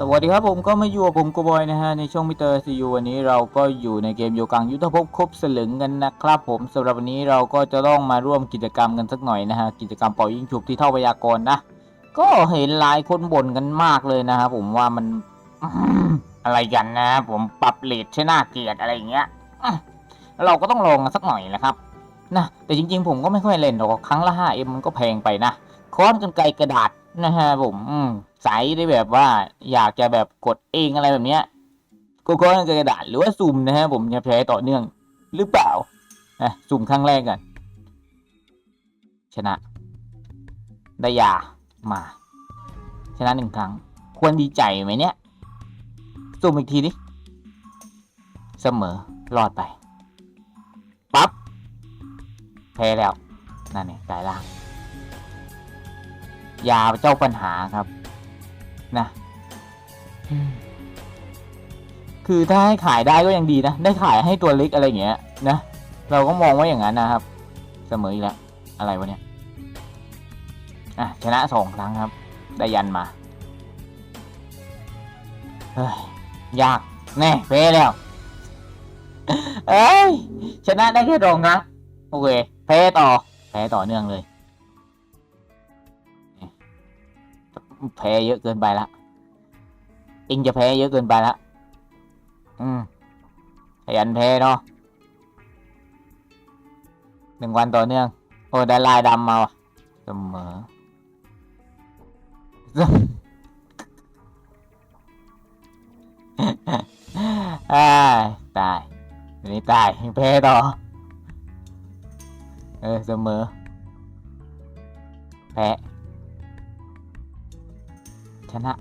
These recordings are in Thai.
สวัสดีครับผมก็มาอยู่กับผมโกบอยนะฮะในช่องมิเตอร์ซียูวันนี้เราก็อยู่ในเกมโยกังยุทธภพครบสลึงกันนะครับผมสำหรับวันนี้เราก็จะต้องมาร่วมกิจกรรมกันสักหน่อยนะฮะกิจกรรมเป่ายิงฉุบที่เท่าพยากรณ์นะก็เห็นหลายคนบ่นกันมากเลยนะครับผมว่ามันอะไรกันนะ ผมปรับเลทใช่หน้าเกลียดอะไรอย่างเงี้ยเราก็ต้องลองกันสักหน่อยแหละครับนะแต่จริง ๆ ผมก็ไม่ค่อยเล่นหรอกครั้งละ 5M มันก็แพงไปนะค้อนกันไกรกระดาษนะฮะผมอืม ใสได้แบบว่าอยากจะแบบกดเองอะไรแบบเนี้ยก็ค้อกันไกระดาษหรือว่าซุ่มนะฮะผมจะแพ้ต่อเนื่องหรือเปล่านะซุ่มครั้งแรกกันชนะได้ยามา ชนะหนึ่งครั้ง ควรดีใจไหมเนี่ยซุ่มอีกทีดิเสมอรอดไปปั๊บแพ้แล้วนั่นเนี่ยกลายร่างยาเจ้าปัญหาครับ นะคือถ้าให้ขายได้ก็ยังดีนะ ได้ขายให้ตัวเล็กอะไรอย่างเงี้ยนะ เราก็มองว่าอย่างนั้นนะครับ เสมออีกแล้วอะไรวะเนี่ย อะ ชนะสองครั้งครับ ได้ยันมา เฮ้ย ยาก แน่เพ้แล้ว เอ้ย ชนะได้แค่สองครั้งโอเค แพ้ต่อ แพ้ต่อเนื่องเลย แพ้เยอะเกินไปละเองจะแพ้เยอะเกินไปละอืมขยันแพ้เนาะหนึ่งวันต่อเนื่อง โอ้ได้ลายดำมาเสมออ่าตายอันนี้ตายแพ้ต่อ เออเสมอ แพ้ ชนะ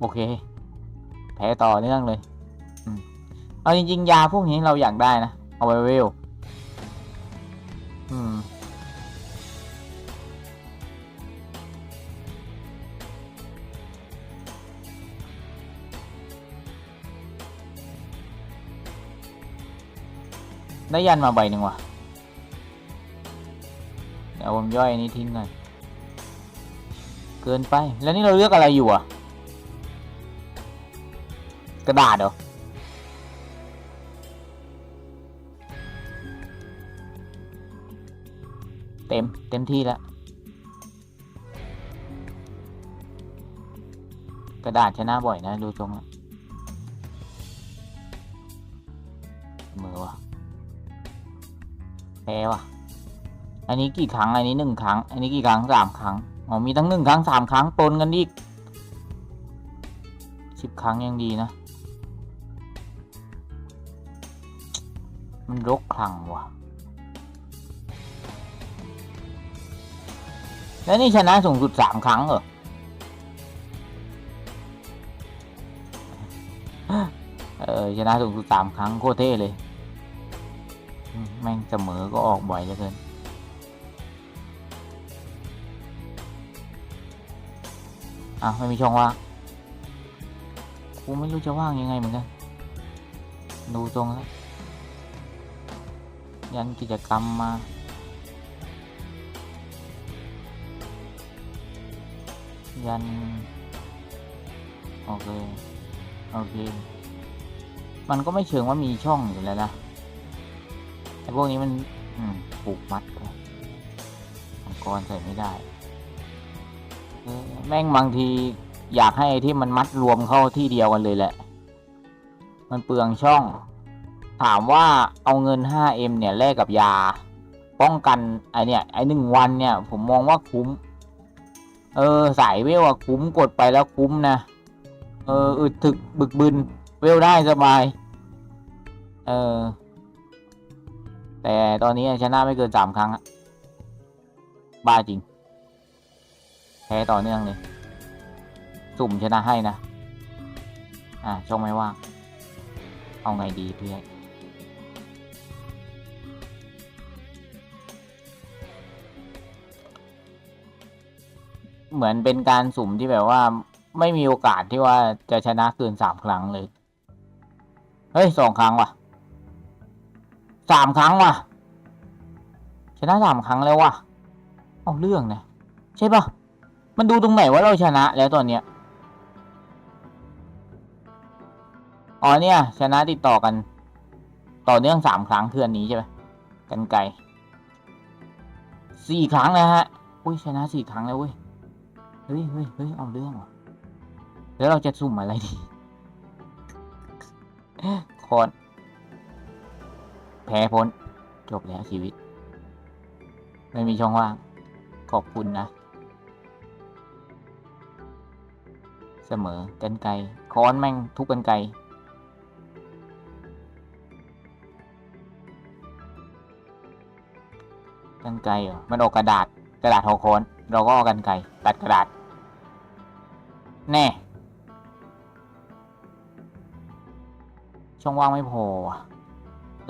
โอเค แพ้ต่อเนื่องเลยอเอาจริงๆ ยาพวกนี้เราอยากได้นะ เอาไว้เวลอืมได้ยันมาใบหนึ่งว่ะ เดี๋ยวผมย่อยอันนี้ทิ้งหน่อย เกินไป แล้วนี่เราเลือกอะไรอยู่อะ กระดาษเหรอ เต็ม เต็มที่แล้ว กระดาษชนะบ่อยนะ ดูทรงล้วมือวะแพ้วะอันนี้กี่ครั้ง อันนี้หนึ่งครั้ง อันนี้กี่ครั้งสามครั้ง อ๋อมีทั้งหนึ่งครั้งสามครั้งปนกันอีกสิบครั้งยังดีนะ มันรกคลังว่ะ แล้วนี่ชนะสูงสุดสามครั้งเหรอเออชนะสูงสุดสามครั้งโคตรเท่เลย แม่งเสมอก็ออกบ่อยเหลือเกิน อะไม่มีช่องว่างกูไม่รู้จะว่างยังไงเหมือนกัน ดูตรงแล้วยันกิจกรรมมายันโอเคโอเค มันก็ไม่เชิงว่ามีช่องอยู่แล้วนะไอ้พวกนี้มัน อืมปลูกมัดเลยมังกรใส่ไม่ได้ แม่งบางทีอยากให้ที่มันมัดรวมเข้าที่เดียวกันเลยแหละ มันเปลืองช่อง ถามว่าเอาเงิน 5M เนี่ยแลกกับยา ป้องกันไอเนี่ยไอหนึ่งวันเนี่ย ผมมองว่าคุ้ม เออสายเวลอะคุ้มกดไปแล้วคุ้มนะ เอออึดถึกบึกบึนเวลได้สบาย เออ แต่ตอนนี้ชนะไม่เกินสามครั้งบ้าจริง พ้ต่อเนื่องเลย สุ่มชนะให้นะ อ่าช่องไม่ว่าง เอาไงดีเพื่อนเหมือนเป็นการสุ่มที่แบบว่า ไม่มีโอกาสที่ว่าจะชนะเกินสามครั้งเลย เฮ้ยสองครั้งว่ะสามครั้งว่ะ ชนะสามครั้งแล้วว่ะ เอาเรื่องนะใช่ปะ มันดูตรงไหนว่าเราชนะแล้วตอนเนี้ย อ๋อเนี่ย ชนะติดต่อกัน ต่อเนื่องสามครั้งคืออันนี้ใช่ไหมกันไกลสี่ครั้งนะฮะ อุ้ยชนะสี่ครั้งแล้วเว้ย เฮ้ยเฮ้ยเฮ้ยเอาเรื่องว่ะแล้วเราจะสุ่มอะไรดีคอนแพ้พ้น จบแล้วชีวิต ไม่มีช่องว่าง ขอบคุณนะ เสมอกันไกค้อนแม่งทุกกันไกกันไกเหรอมันออกกระดาษกระดาษหอค้อน เราก็เอากันไกตัดกระดาษ แน่ ช่องว่างไม่พอ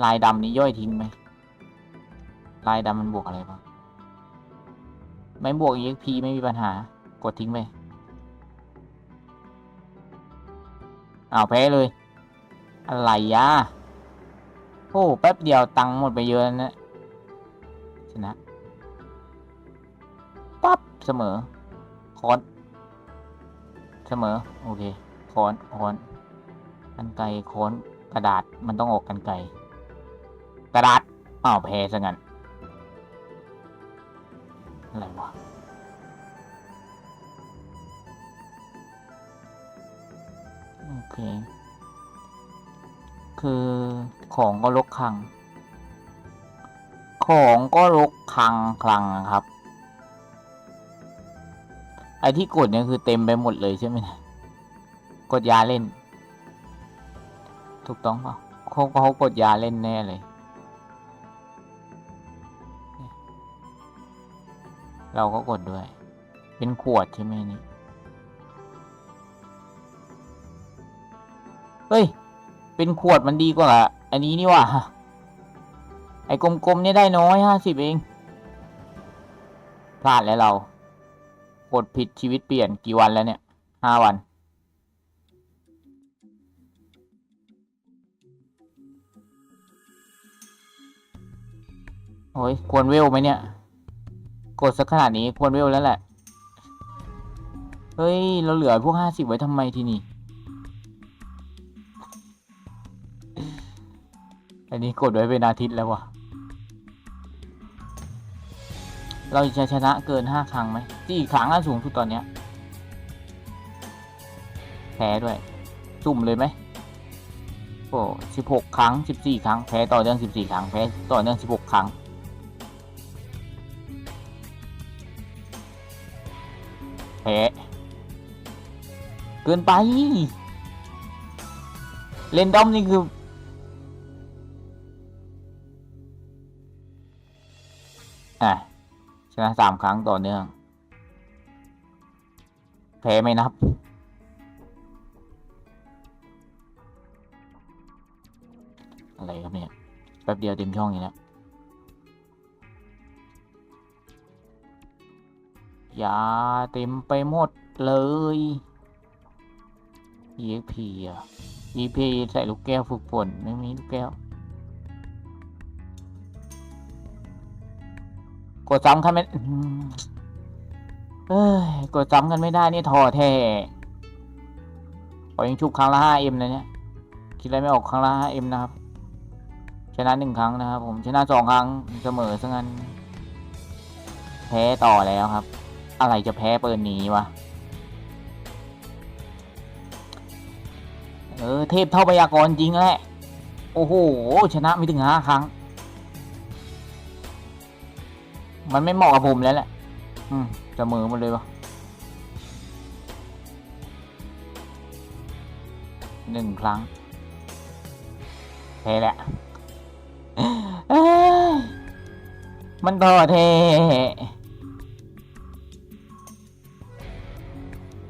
ลายดำนี้ย่อยทิ้งไหมลายดำมันบวกอะไรบ้างไม่บวก EXP ไม่มีปัญหากดทิ้งไป อ้าวแพ้เลย อะไรยะโอ้แป๊บเดียวตังค์หมดไปเยอะแล้วนะชนะปั๊บเสมอคอนเสมอ โอเคคอนคอนกันไกลคอนกระดาษมันต้องออกกันไกลกระดาษอ้าวแพ้ซะงั้นอะไรวะ โอเค คือของก็ลกคลัง ของก็ลกคลังคลังครับ ไอที่กดเนี่ยคือเต็มไปหมดเลยใช่ไหมนี่ยกดยาเล่น ถูกต้องเปล่าเขาเขากดยาเล่นแน่เลย เราก็กดด้วย เป็นขวดใช่ไหมนี่ เฮ้ย เป็นขวดมันดีกว่า อันนี้นี่ว่าไอ้กลมๆเนี่ยได้น้อยห้าสิบเอง พลาดแล้วเรา กดผิดชีวิตเปลี่ยนกี่วันแล้วเนี่ยห้าวัน โอ้ยควรเวลไหมเนี่ย กดสักขนาดนี้ควรเวลแล้วแหละ เฮ้ย เราเหลือพวกห้าสิบไว้ทำไมทีนี่ อันนี้กดไว้เป็นอาทิตย์แล้ววะเราจะชนะเกินห้าครั้งไหมสี่ครั้งน่าสูงสุดตอนเนี้ยแพ้ด้วยสุ่มเลยไหมโอ้สิบหกครั้งสิบสี่ครั้ง แพ้ต่อเนื่องสิบสี่ครั้ง แพ้ต่อเนื่องสิบหกครั้ง แพ้ เกินไป เลนดอมนี่คือ อะชนะสามครั้งต่อเนื่อง แพ้ไม่นับ อะไรครับเนี่ย แป๊บเดียวเต็มช่องอย่างนี้แล้วยาเต็มไปหมดเลย EXP อะ EP ใส่ลูกแก้วฝึกฝนไม่มีลูกแก้ว กดซ้ำกันไม่อื้ออเอ้ยกดซ้ำกันไม่ได้นี่ท้อแท้ขอยังชุบครั้งละ 5M นะเนี่ย คิดอะไรไม่ออกครั้งละ 5M นะครับ ชนะหนึ่งครั้งนะครับผม ชนะสองครั้งเสมอซะงั้น แพ้ต่อแล้วครับ อะไรจะแพ้เปิดหนีวะ เออ เทพเท่าพยากรณ์จริงแหละ โอ้โห ชนะไม่ถึงห้าครั้ง มันไม่เหมาะกับผมแล้วแหละ อืมเสมอหมดเลยวะหนึ่งครั้งแพ้แหละ มันต่อเท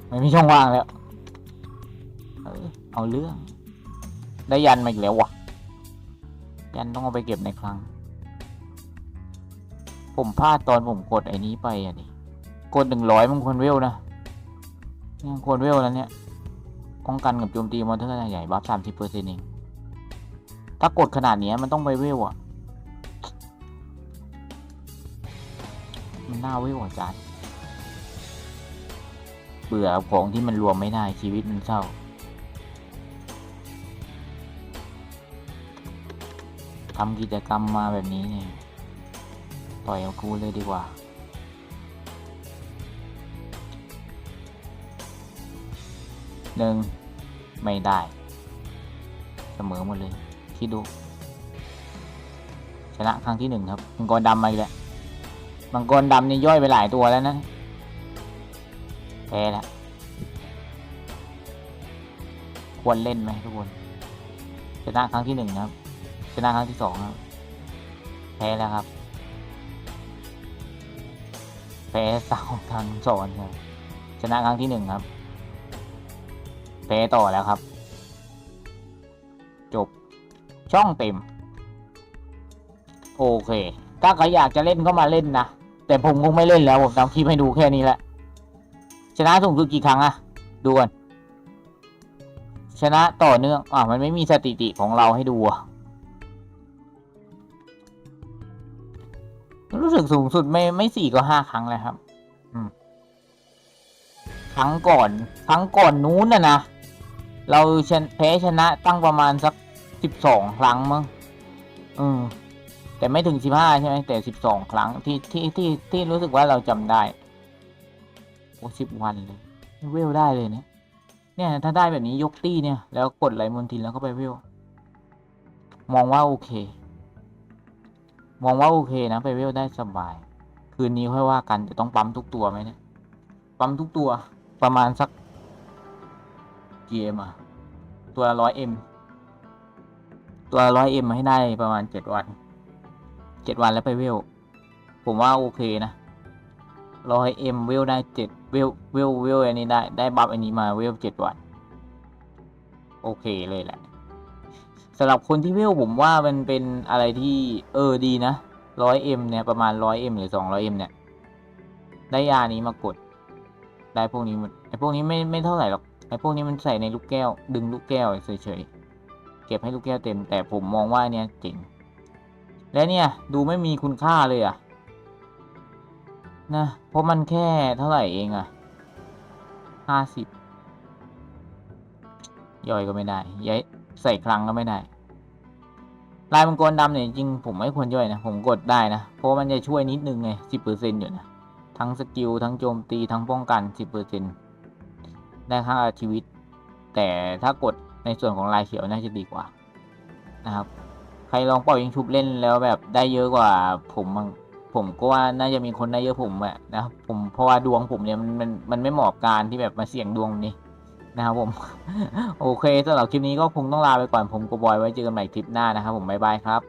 ไม่มีช่องว่างแล้วเอ้ยเอาเรื่อง ได้ยันมาอีกแล้ววะยันต้องเอาไปเก็บในคลัง ผมพลาดตอนผมกดไอ้นี้ไปอะดิกดหนึ่งร้อยมันควรเวลนะยังควรเวลแล้วเนี่ยป้องกันกับโจมตีมอนเตอร์ขนาดใหญ่บัฟสามสิบเปอร์เซ็นต์เอง ถ้ากดขนาดนี้มันต้องไปเวลอะ มันน่าเวลอะจานเบื่อของที่มันรวมไม่ได้ชีวิตมันเศร้าทำกิจกรรมมาแบบนี้เนี่ย ต่อยกับกูเลยดีกว่าหนึ่งไม่ได้ เสมอหมดเลย คิดดู ชนะครั้งที่หนึ่งครับมังกรดำมาอีกแล้วมังกรดำนี่ย่อยไปหลายตัวแล้วนะแพ้แล้วควรเล่นไหมทุกคนชนะครั้งที่หนึ่งครับ ชนะครั้งที่สองครับ แพ้แล้วครับ แพ้สาวทางสอนครับชนะครั้งที่หนึ่งครับแพ้ต่อแล้วครับ จบช่องเต็ม โอเค ถ้าใครอยากจะเล่นก็มาเล่นนะ แต่ผมคงไม่เล่นแล้ว ผมทำคลิปให้ดูแค่นี้แหละ ชนะสูงสุดกี่ครั้งอะดูก่อนชนะต่อเนื่องอ่ามันไม่มีสถิติของเราให้ดูอะ รู้สึกสูงสุดไม่ไม่สี่ก็ห้าครั้งเลยครับ อืม ครั้งก่อน ครั้งก่อนนู้นน่ะนะ เราชนแพ้ชนะตั้งประมาณสักสิบสองครั้งมั้งอืม แต่ไม่ถึงสิบห้าใช่ไหมแต่สิบสองครั้งที่ที่ที่ที่รู้สึกว่าเราจำได้ โอ้สิบวันเลย เวลได้เลยเนี่ยเนี่ยถ้าได้แบบนี้ยกตี้เนี่ย แล้วกดไหลมนทินแล้วก็ไปเวล มองว่าโอเค มองว่าโอเคนะไปเวลได้สบาย คืนนี้ค่อยว่ากันจะต้องปั๊มทุกตัวไหมเนี่ย ปั๊มทุกตัวประมาณสักเกมอะตัวร้อยเอ็มตัวร้อยเอ็มให้ได้ประมาณเจ็ดวันเจ็ดวันแล้วไปเวล ผมว่าโอเคนะร้อยเอ็มเวลได้เจ็ดเวลเวลเวลอันนี้ได้ได้บัฟอันนี้มาเวลเจ็ดวัน โอเคเลยแหละ สำหรับคนที่เวลผมว่ามันเป็นอะไรที่เออดีนะร้อยเอ็มเนี่ยประมาณร้อยเอ็มหรือสองร้อยเอ็มเนี่ยได้ยานี้มากด ได้พวกนี้มันไอพวกนี้ไม่ไม่เท่าไหร่หรอกไอพวกนี้มันใส่ในลูกแก้ว ดึงลูกแก้วเฉยๆเก็บให้ลูกแก้วเต็ม แต่ผมมองว่าเนี่ยเจ๋งและเนี่ยดูไม่มีคุณค่าเลยอะนะเพราะมันแค่เท่าไหร่เองอะห้าสิบย่อยก็ไม่ได้ย้าย ใส่ครั้งก็ไม่ได้ ลายมังกรดำเนี่ยจริงผมไม่ควรย่อยนะ ผมกดได้นะ เพราะมันจะช่วยนิดนึงไงสิบเปอร์เซ็นอยู่นะ ทั้งสกิล ทั้งโจมตี ทั้งป้องกันสิบเปอร์เซ็นได้ค่าชีวิต แต่ถ้ากดในส่วนของลายเขียวน่าจะดีกว่านะครับ ใครลองปล่อยยิงชุบเล่นแล้วแบบได้เยอะกว่าผมผมก็ว่าน่าจะมีคนได้เยอะผมอะนะครับผมเพราะว่าดวงผมเนี่ยมันมันมันไม่เหมาะกับการที่แบบมาเสี่ยงดวงนี้ นะครับผม โอเคสำหรับคลิปนี้ก็คงต้องลาไปก่อนผมกบอยไว้เจอกันใหม่คลิปหน้านะครับผมบ๊ายบายครับ